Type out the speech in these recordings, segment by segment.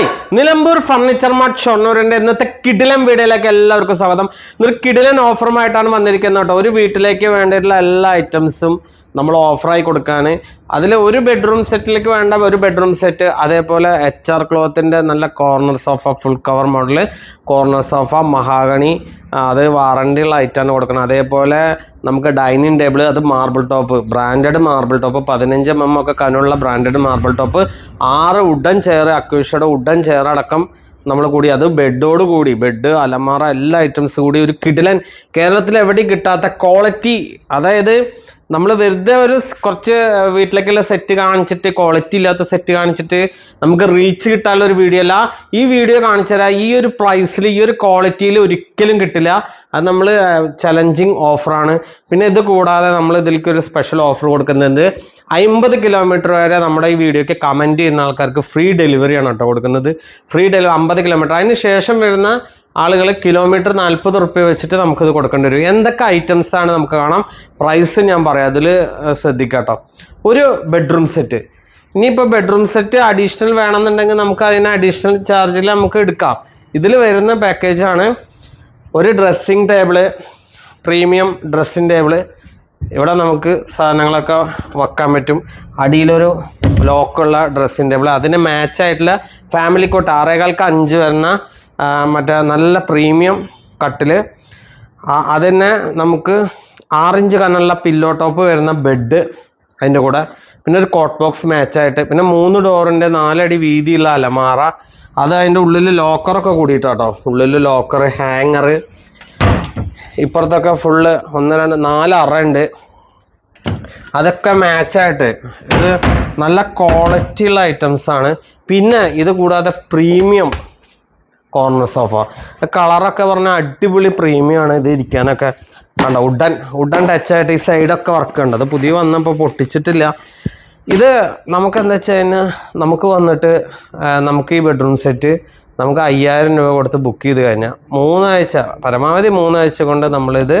Hi Nilambur furniture mart ഷൊർണൂരിന്റെ ഇന്നത്തെ കിടിലൻ വീടിലേക്ക് എല്ലാവർക്കും സ്വാഗതം. ഇന്നൊരു കിടിലൻ ഓഫറുമായിട്ടാണ് വന്നിരിക്കുന്നത് കേട്ടോ. ഒരു വീട്ടിലേക്ക് വേണ്ടിയിട്ടുള്ള എല്ലാ ഐറ്റംസും നമ്മൾ ഓഫറായി കൊടുക്കാൻ അതിൽ ഒരു ബെഡ്റൂം സെറ്റിലേക്ക് വേണ്ട ഒരു ബെഡ്റൂം സെറ്റ് അതേപോലെ എച്ച് ആർ ക്ലോത്തിന്റെ നല്ല corner sofa full cover model corner sofa mahogany അത് വാറണ്ടിയുള്ള ഐറ്റാണ് കൊടുക്കണം അതേപോലെ നമുക്ക് ഡൈനിങ് ടേബിൾ അത് marble top branded marble top പതിനഞ്ച് എം എം ഒക്കെ കനുള്ള ബ്രാൻഡഡ് മാർബിൾ ടോപ്പ് ആറ് ഉഡൻ ചെയർ അക്വിഷയുടെ ഉഡൻ ചെയർ അടക്കം നമ്മൾ കൂടി അത് ബെഡോട് കൂടി ബെഡ് അലമാറ എല്ലാ ഐറ്റംസ് കൂടി ഒരു കിടിലൻ കേരളത്തിൽ എവിടെയും കിട്ടാത്ത ക്വാളിറ്റി അതായത് നമ്മൾ വെറുതെ ഒരു കുറച്ച് വീട്ടിലേക്കുള്ള സെറ്റ് കാണിച്ചിട്ട് ക്വാളിറ്റി ഇല്ലാത്ത സെറ്റ് കാണിച്ചിട്ട് നമുക്ക് റീച്ച് കിട്ടാനുള്ള ഒരു വീഡിയോ അല്ല. ഈ വീഡിയോ കാണിച്ചു തരാം. ഈ ഒരു പ്രൈസിൽ ഈ ഒരു ക്വാളിറ്റിയിൽ ഒരിക്കലും കിട്ടില്ല. അത് നമ്മൾ ചലഞ്ചിങ് ഓഫറാണ് പിന്നെ ഇത് കൂടാതെ നമ്മൾ ഇതിലേക്ക് ഒരു സ്പെഷ്യൽ ഓഫർ കൊടുക്കുന്നത് അമ്പത് കിലോമീറ്റർ വരെ നമ്മുടെ ഈ വീഡിയോക്ക് കമന്റ് ചെയ്യുന്ന ആൾക്കാർക്ക് ഫ്രീ ഡെലിവറിയാണ് കേട്ടോ കൊടുക്കുന്നത്. ഫ്രീ ഡെലിവറി അമ്പത് കിലോമീറ്റർ അതിന് ശേഷം വരുന്ന ആളുകൾ കിലോമീറ്റർ നാൽപ്പത് റുപ്യ വെച്ചിട്ട് നമുക്കിത് കൊടുക്കേണ്ടി വരും. എന്തൊക്കെ ഐറ്റംസ് ആണ് നമുക്ക് കാണാം? പ്രൈസ് ഞാൻ പറയാം. അതിൽ ശ്രദ്ധിക്കാട്ടോ. ഒരു ബെഡ്റൂം സെറ്റ് ഇനിയിപ്പോൾ ബെഡ്റൂം സെറ്റ് അഡീഷണൽ വേണമെന്നുണ്ടെങ്കിൽ നമുക്ക് അതിന് അഡീഷണൽ ചാർജിൽ നമുക്ക് എടുക്കാം. ഇതിൽ വരുന്ന പാക്കേജാണ് ഒരു dressing table premium dressing table ഇവിടെ നമുക്ക് സാധനങ്ങളൊക്കെ വെക്കാൻ പറ്റും. അടിയിലൊരു ലോക്കുള്ള ഡ്രസ്സിങ് ടേബിൾ അതിന് മാച്ചായിട്ടുള്ള ഫാമിലി കോട്ട് ആറേകാൽക്ക് അഞ്ച് വരുന്ന മറ്റേ നല്ല പ്രീമിയം കട്ടിൽ തന്നെ നമുക്ക് ആറിഞ്ച് കനുള്ള പില്ലോ ടോപ്പ് വരുന്ന ബെഡ് അതിന്റെ കൂടെ. പിന്നെ ഒരു കോട്ട് ബോക്സ് മാച്ചായിട്ട് പിന്നെ മൂന്ന് ഡോറിന്റെ നാലടി വീതിയുള്ള അലമാറ. അത് അതിന്റെ ഉള്ളിൽ ലോക്കറൊക്കെ കൂടിയിട്ടാട്ടോ. ഉള്ളിൽ ലോക്കർ ഹാങ്ങർ ഇപ്പുറത്തൊക്കെ ഫുള്ള് ഒന്ന് രണ്ട് നാല് ഉണ്ട്. അതൊക്കെ മാച്ചായിട്ട് ഇത് നല്ല ക്വാളിറ്റിയുള്ള ഐറ്റംസാണ് പിന്നെ ഇത് കൂടാതെ പ്രീമിയം കോർണർ സോഫ കളറൊക്കെ പറഞ്ഞാൽ അടിപൊളി പ്രീമിയമാണ് ഇത് ഇരിക്കാനൊക്കെ. കണ്ട ഉഡൻ ഉഡൻ ടച്ച് ആയിട്ട് ഈ സൈഡൊക്കെ വർക്ക് ഉണ്ട്. അത് പുതിയ വന്നപ്പോൾ പൊട്ടിച്ചിട്ടില്ല. ഇത് നമുക്ക് എന്താ വെച്ച് കഴിഞ്ഞാൽ നമുക്ക് വന്നിട്ട് നമുക്ക് ഈ ബെഡ്റൂം സെറ്റ് നമുക്ക് അയ്യായിരം രൂപ കൊടുത്ത് ബുക്ക് ചെയ്ത് കഴിഞ്ഞാൽ മൂന്നാഴ്ച പരമാവധി മൂന്നാഴ്ച കൊണ്ട് നമ്മളിത്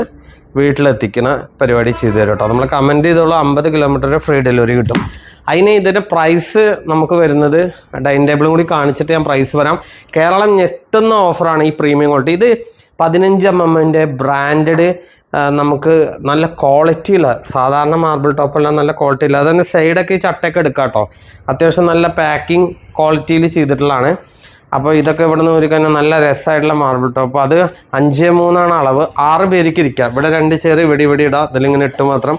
വീട്ടിലെത്തിക്കുന്ന പരിപാടി ചെയ്തു തരും കേട്ടോ. നമ്മൾ കമന്റ് ചെയ്തോളൂ അമ്പത് കിലോമീറ്റർ ഫ്രീ ഡെലിവറി കിട്ടും. അതിന് ഇതിന്റെ പ്രൈസ് നമുക്ക് വരുന്നത് ഡൈനിങ് ടേബിളും കൂടി കാണിച്ചിട്ട് ഞാൻ പ്രൈസ് വരാം കേരളം ഞെട്ടുന്ന ഓഫറാണ് ഈ പ്രീമിയം ക്വാളിറ്റി ഇത് പതിനഞ്ച് എം എമ്മിന്റെ ബ്രാൻഡഡ് നമുക്ക് നല്ല ക്വാളിറ്റി ഉള്ള സാധാരണ മാർബിൾ ടോപ്പെല്ലാം നല്ല ക്വാളിറ്റി ഇല്ല അതുതന്നെ സൈഡൊക്കെ ചട്ടയൊക്കെ എടുക്കാം കേട്ടോ അത്യാവശ്യം നല്ല പാക്കിംഗ് ക്വാളിറ്റിയിൽ ചെയ്തിട്ടുള്ളതാണ്. അപ്പോൾ ഇതൊക്കെ ഇവിടെ നിന്ന് ഒരുക്കാൻ നല്ല രസമായിട്ടുള്ള മാർബിൾ ടോപ്പ് അത് അഞ്ച് മൂന്നാണ് അളവ്. ആറ് പേർക്ക് ഇരിക്കാം. ഇവിടെ രണ്ട് ചെറിയ വെടി വെടി ഇടാം. ഇതിലിങ്ങനെ ഇട്ട് മാത്രം.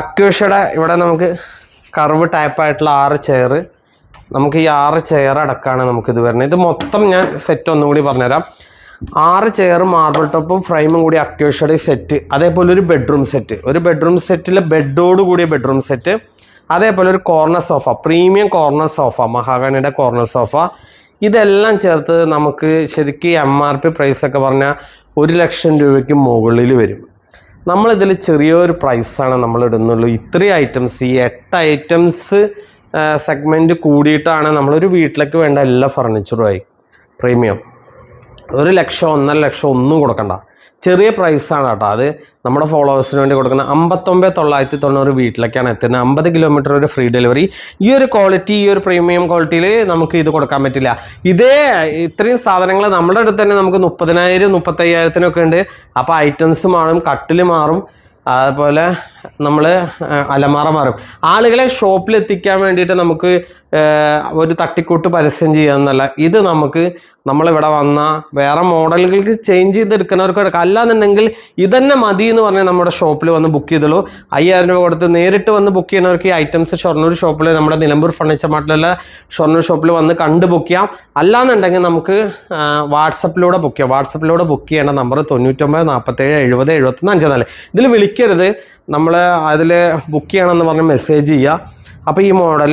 അക്വേഷയുടെ ഇവിടെ നമുക്ക് കർവ് ടൈപ്പായിട്ടുള്ള ആറ് ചെയർ നമുക്ക് ഈ ആറ് ചെയർ അടക്കമാണ് നമുക്ക് ഇത് വരുന്നത്. ഇത് മൊത്തം ഞാൻ സെറ്റ് ഒന്നുകൂടി പറഞ്ഞുതരാം. ആറ് ചെയർ മാർബിൾ ടോപ്പും ഫ്രെയിമും കൂടി അക്വേഷയുടെ സെറ്റ് അതേപോലെ ഒരു ബെഡ്റൂം സെറ്റ് ഒരു ബെഡ്റൂം സെറ്റിൽ ബെഡോട് കൂടിയ ബെഡ്റൂം സെറ്റ് അതേപോലെ ഒരു corner sofa premium corner sofa മഹാഗണിയുടെ corner sofa ഇതെല്ലാം ചേർത്ത് നമുക്ക് ശരിക്കും എം ആർ പി പ്രൈസ് ഒക്കെ പറഞ്ഞാൽ ഒരു ലക്ഷം രൂപയ്ക്ക് മുകളിൽ വരും. നമ്മളിതിൽ ചെറിയൊരു പ്രൈസാണ് നമ്മൾ ഇടുന്നുള്ളൂ. ഇത്രയും ഐറ്റംസ് ഈ എട്ട് ഐറ്റംസ് സെഗ്മെന്റ് കൂടിയിട്ടാണ് നമ്മളൊരു വീട്ടിലേക്ക് വേണ്ട എല്ലാ ഫർണിച്ചറുമായി പ്രീമിയം ഒരു ലക്ഷം ഒന്നര ലക്ഷം ഒന്നും കൊടുക്കണ്ട. ചെറിയ പ്രൈസാണ് കേട്ടോ. അത് നമ്മുടെ ഫോളോവേഴ്സിന് വേണ്ടി കൊടുക്കുന്ന അമ്പത്തൊമ്പത് തൊള്ളായിരത്തി തൊണ്ണൂറ് വീട്ടിലേക്കാണ് എത്തുന്നത്. അമ്പത് കിലോമീറ്റർ ഒരു ഫ്രീ ഡെലിവറി ഈ ഒരു ക്വാളിറ്റി ഈ ഒരു പ്രീമിയം ക്വാളിറ്റിയിൽ നമുക്ക് ഇത് കൊടുക്കാൻ പറ്റില്ല. ഇതേ ഇത്രയും സാധനങ്ങൾ നമ്മുടെ അടുത്ത് തന്നെ നമുക്ക് മുപ്പതിനായിരം മുപ്പത്തയ്യായിരത്തിനൊക്കെ ഉണ്ട്. അപ്പോൾ ഐറ്റംസ് മാറും കട്ടിൽ മാറും. അതുപോലെ നമ്മൾ അലമാറ മാറും. ആളുകളെ ഷോപ്പിൽ എത്തിക്കാൻ വേണ്ടിയിട്ട് നമുക്ക് ഒരു തട്ടിക്കൂട്ട് പരസ്യം ചെയ്യാന്നല്ല. ഇത് നമുക്ക് നമ്മളിവിടെ വന്ന വേറെ മോഡലുകൾക്ക് ചേഞ്ച് ചെയ്തെടുക്കുന്നവർക്ക് എടുക്കാം. അല്ലാന്നുണ്ടെങ്കിൽ ഇതന്നെ മതി എന്ന് പറഞ്ഞാൽ നമ്മുടെ ഷോപ്പിൽ വന്ന് ബുക്ക് ചെയ്തോളൂ അയ്യായിരം രൂപ കൊടുത്ത് നേരിട്ട് വന്ന് ബുക്ക് ചെയ്യുന്നവർക്ക് ഈ ഐറ്റംസ് ഷൊർണൂർ ഷോപ്പിൽ നമ്മുടെ നിലമ്പൂർ ഫർണിച്ചർ മാർട്ടിലുള്ള ഷൊർണൂർ ഷോപ്പിൽ വന്ന് കണ്ട് ബുക്ക് ചെയ്യാം. അല്ലാന്നുണ്ടെങ്കിൽ നമുക്ക് വാട്സപ്പിലൂടെ ബുക്ക് ചെയ്യാം. വാട്സപ്പിലൂടെ ബുക്ക് ചെയ്യേണ്ട നമ്പർ തൊണ്ണൂറ്റൊമ്പത് നാൽപ്പത്തേഴ് എഴുപത് എഴുപത്തൊന്ന് അഞ്ച് നാല് ഇതിൽ വിളിക്കരുത്. നമ്മൾ അതിൽ ബുക്ക് ചെയ്യണമെന്ന് പറഞ്ഞ് മെസ്സേജ് ചെയ്യുക അപ്പോൾ ഈ മോഡൽ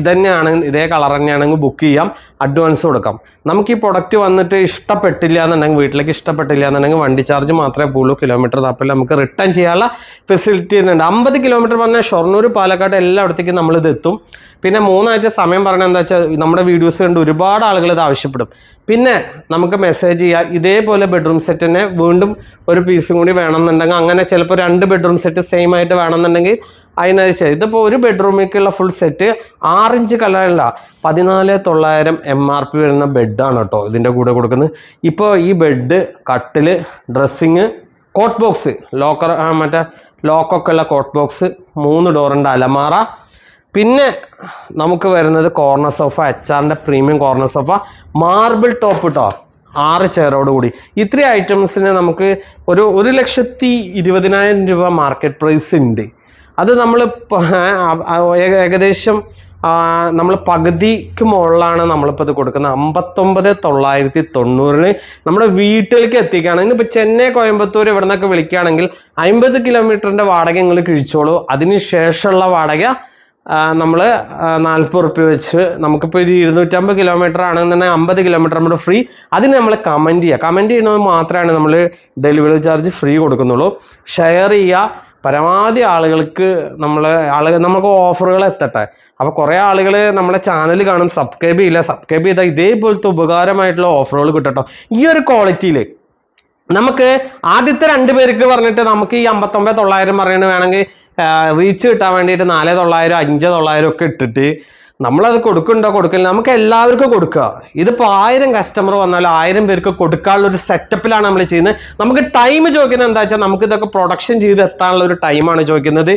ഇതന്നെയാണ് ഇതേ കളർ തന്നെയാണെങ്കിൽ ബുക്ക് ചെയ്യാം. അഡ്വാൻസ് കൊടുക്കാം. നമുക്ക് ഈ പ്രൊഡക്റ്റ് വന്നിട്ട് ഇഷ്ടപ്പെട്ടില്ല എന്നുണ്ടെങ്കിൽ വീട്ടിലേക്ക് ഇഷ്ടപ്പെട്ടില്ല എന്നുണ്ടെങ്കിൽ വണ്ടി ചാർജ് മാത്രമേ പോളൂ കിലോമീറ്റർ താപ്പിൽ നമുക്ക് റിട്ടേൺ ചെയ്യാനുള്ള ഫെസിലിറ്റി ഉണ്ട് അമ്പത് കിലോമീറ്റർ പറഞ്ഞാൽ ഷൊർണൂർ പാലക്കാട് എല്ലായിടത്തേക്കും ഇത് എത്തും. പിന്നെ മൂന്നാഴ്ച സമയം പറഞ്ഞാൽ എന്താ വെച്ചാൽ നമ്മുടെ വീഡിയോസ് കണ്ട് ഒരുപാട് ആളുകൾ ഇത് ആവശ്യപ്പെടും. പിന്നെ നമുക്ക് മെസ്സേജ് ചെയ്യാം. ഇതേപോലെ ബെഡ്റൂം സെറ്റിനെ വീണ്ടും ഒരു പീസും കൂടി വേണമെന്നുണ്ടെങ്കിൽ അങ്ങനെ ചിലപ്പോൾ രണ്ട് ബെഡ്റൂം സെറ്റ് സെയിം ആയിട്ട് വേണമെന്നുണ്ടെങ്കിൽ അതിനനുസരിച്ച് ഇതിപ്പോൾ ഒരു ബെഡ്റൂമിലേക്കുള്ള ഫുൾ സെറ്റ് ആറിഞ്ച് കളറുള്ള പതിനാല് തൊള്ളായിരം എം ആർ പി വരുന്ന ബെഡാണ് കേട്ടോ ഇതിന്റെ കൂടെ കൊടുക്കുന്നത്. ഇപ്പോൾ ഈ ബെഡ് കട്ടിൽ ഡ്രസ്സിങ് കോട്ട് ബോക്സ് ലോക്കർ മറ്റേ ലോക്കൊക്കെ ഉള്ള കോട്ട് ബോക്സ് മൂന്ന് ഡോറിന്റെ അലമാറ. പിന്നെ നമുക്ക് വരുന്നത് കോർണർ സോഫ എച്ച് ആറിന്റെ premium corner sofa marble top കേട്ടോ ആറ് ചെയറോട് കൂടി. ഇത്രയും ഐറ്റംസിന് നമുക്ക് ഒരു ഒരു ലക്ഷത്തി ഇരുപതിനായിരം രൂപ മാർക്കറ്റ് പ്രൈസ് ഉണ്ട്. അത് നമ്മൾ ഏകദേശം നമ്മൾ പകുതിക്ക് മുകളിലാണ് നമ്മളിപ്പോൾ ഇത് കൊടുക്കുന്നത്. അമ്പത്തൊമ്പത് തൊള്ളായിരത്തി തൊണ്ണൂറിന് നമ്മുടെ വീട്ടിലേക്ക് എത്തിക്കുകയാണ്. ഇന്നിപ്പോൾ ചെന്നൈ കോയമ്പത്തൂർ ഇവിടെ നിന്നൊക്കെ വിളിക്കുകയാണെങ്കിൽ അമ്പത് കിലോമീറ്ററിന്റെ വാടക നിങ്ങൾ കിഴിച്ചോളൂ. അതിന് ശേഷമുള്ള വാടക നമ്മൾ നാൽപ്പത് റുപ്യ വെച്ച് നമുക്കിപ്പോൾ ഒരു ഇരുന്നൂറ്റമ്പത് കിലോമീറ്റർ ആണെന്നുണ്ടെങ്കിൽ അമ്പത് കിലോമീറ്റർ നമ്മുടെ ഫ്രീ. അതിന് നമ്മൾ കമന്റ് ചെയ്യുക. കമന്റ് ചെയ്യുന്നത് മാത്രമാണ് നമ്മൾ ഡെലിവറി ചാർജ് ഫ്രീ കൊടുക്കുന്നുള്ളൂ. ഷെയർ ചെയ്യുക. പരമാവധി ആളുകൾക്ക് നമ്മൾ ആളുകൾ നമുക്ക് ഓഫറുകൾ എത്തട്ടെ. അപ്പോൾ കുറേ ആളുകൾ നമ്മുടെ ചാനൽ കാണും. സബ്സ്ക്രൈബ് ചെയ്യില്ല. സബ്സ്ക്രൈബ് ചെയ്താൽ ഇതേപോലത്തെ ഉപകാരമായിട്ടുള്ള ഓഫറുകൾ കിട്ടട്ടോ. ഈ ഒരു ക്വാളിറ്റിയിൽ നമുക്ക് ആദ്യത്തെ രണ്ട് പേർക്ക് പറഞ്ഞിട്ട് നമുക്ക് ഈ അമ്പത്തൊമ്പത് തൊള്ളായിരം പറയുന്നത് വേണമെങ്കിൽ റീച്ച് കിട്ടാൻ വേണ്ടിയിട്ട് നാല് തൊള്ളായിരം അഞ്ച് തൊള്ളായിരം ഒക്കെ ഇട്ടിട്ട് നമ്മളത് കൊടുക്കുന്നുണ്ടോ കൊടുക്കില്ല നമുക്ക് എല്ലാവർക്കും കൊടുക്കുക. ഇതിപ്പോൾ ആയിരം കസ്റ്റമർ വന്നാൽ ആയിരം പേർക്ക് കൊടുക്കാനുള്ള ഒരു സെറ്റപ്പിലാണ് നമ്മൾ ചെയ്യുന്നത്. നമുക്ക് ടൈം ചോദിക്കുന്നത് എന്താ വെച്ചാൽ നമുക്ക് ഇതൊക്കെ പ്രൊഡക്ഷൻ ചെയ്ത് എത്താനുള്ള ഒരു ടൈമാണ് ചോദിക്കുന്നത്.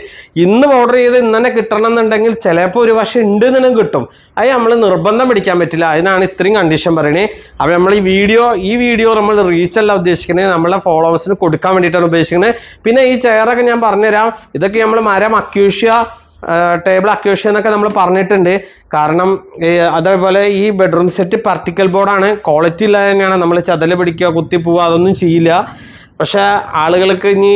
ഇന്ന് ഓർഡർ ചെയ്ത് ഇന്ന് കിട്ടണം എന്നുണ്ടെങ്കിൽ ചിലപ്പോൾ ഒരു പക്ഷേ ഉണ്ട് എന്നും കിട്ടും. അത് നമ്മൾ നിർബന്ധം പിടിക്കാൻ പറ്റില്ല. അതിനാണ് ഇത്രയും കണ്ടീഷൻ പറയണേ. അപ്പോൾ നമ്മൾ ഈ വീഡിയോ ഈ വീഡിയോ നമ്മൾ റീച്ച് അല്ല ഉദ്ദേശിക്കുന്നത്. നമ്മളെ ഫോളോവേഴ്സിന് കൊടുക്കാൻ വേണ്ടിയിട്ടാണ് ഉദ്ദേശിക്കുന്നത്. പിന്നെ ഈ ചെയറൊക്കെ ഞാൻ പറഞ്ഞുതരാം. ഇതൊക്കെ നമ്മൾ മരം അക്യൂഷ്യ ടേബിൾ അക്യൂഷൻ എന്നൊക്കെ നമ്മൾ പറഞ്ഞിട്ടുണ്ട്. കാരണം അതേപോലെ ഈ ബെഡ്റൂം സെറ്റ് പാർട്ടിക്കൽ ബോർഡാണ് ക്വാളിറ്റി ഇല്ല തന്നെയാണ് നമ്മൾ ചതൽ പിടിക്കുക കുത്തി പോവുക അതൊന്നും ചെയ്യില്ല. പക്ഷെ ആളുകൾക്ക് ഇനി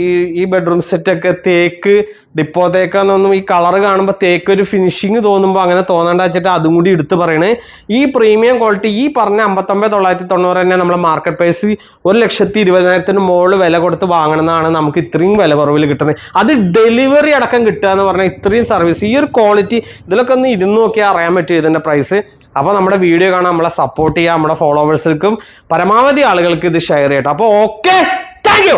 ഈ- ഈ ബെഡ്റൂം സെറ്റൊക്കെ തേക്ക് ഡിപ്പോ തേക്കാന്നൊന്നും ഈ കളർ കാണുമ്പോൾ തേക്ക് ഒരു ഫിനിഷിങ് തോന്നുമ്പോൾ അങ്ങനെ തോന്നേണ്ട വെച്ചിട്ട് അതും കൂടി എടുത്ത് പറയണേ. ഈ പ്രീമിയം ക്വാളിറ്റി ഈ പറഞ്ഞ അമ്പത്തൊമ്പത് തൊള്ളായിരത്തി തൊണ്ണൂറ് തന്നെ നമ്മളെ മാർക്കറ്റ് പ്രൈസ് ഒരു ലക്ഷത്തി ഇരുപതിനായിരത്തിന് മുകളിൽ വില കൊടുത്ത് വാങ്ങണമെന്നാണ് നമുക്ക് ഇത്രയും വില കുറവിൽ കിട്ടുന്നത് അത് ഡെലിവറി അടക്കം കിട്ടുക എന്ന് പറഞ്ഞാൽ ഇത്രയും സർവീസ് ഈ ഒരു ക്വാളിറ്റി ഇതിലൊക്കെ ഒന്ന് ഇരുന്ന് നോക്കിയാൽ അറിയാൻ പറ്റും ഇതിന്റെ പ്രൈസ് അപ്പോൾ നമ്മുടെ വീഡിയോ കാണാൻ നമ്മളെ സപ്പോർട്ട് ചെയ്യുക നമ്മുടെ ഫോളോവേഴ്സിൽക്കും പരമാവധി ആളുകൾക്ക് ഇത് ഷെയർ ചെയ്യട്ടെ. അപ്പോൾ ഓക്കെ താങ്ക്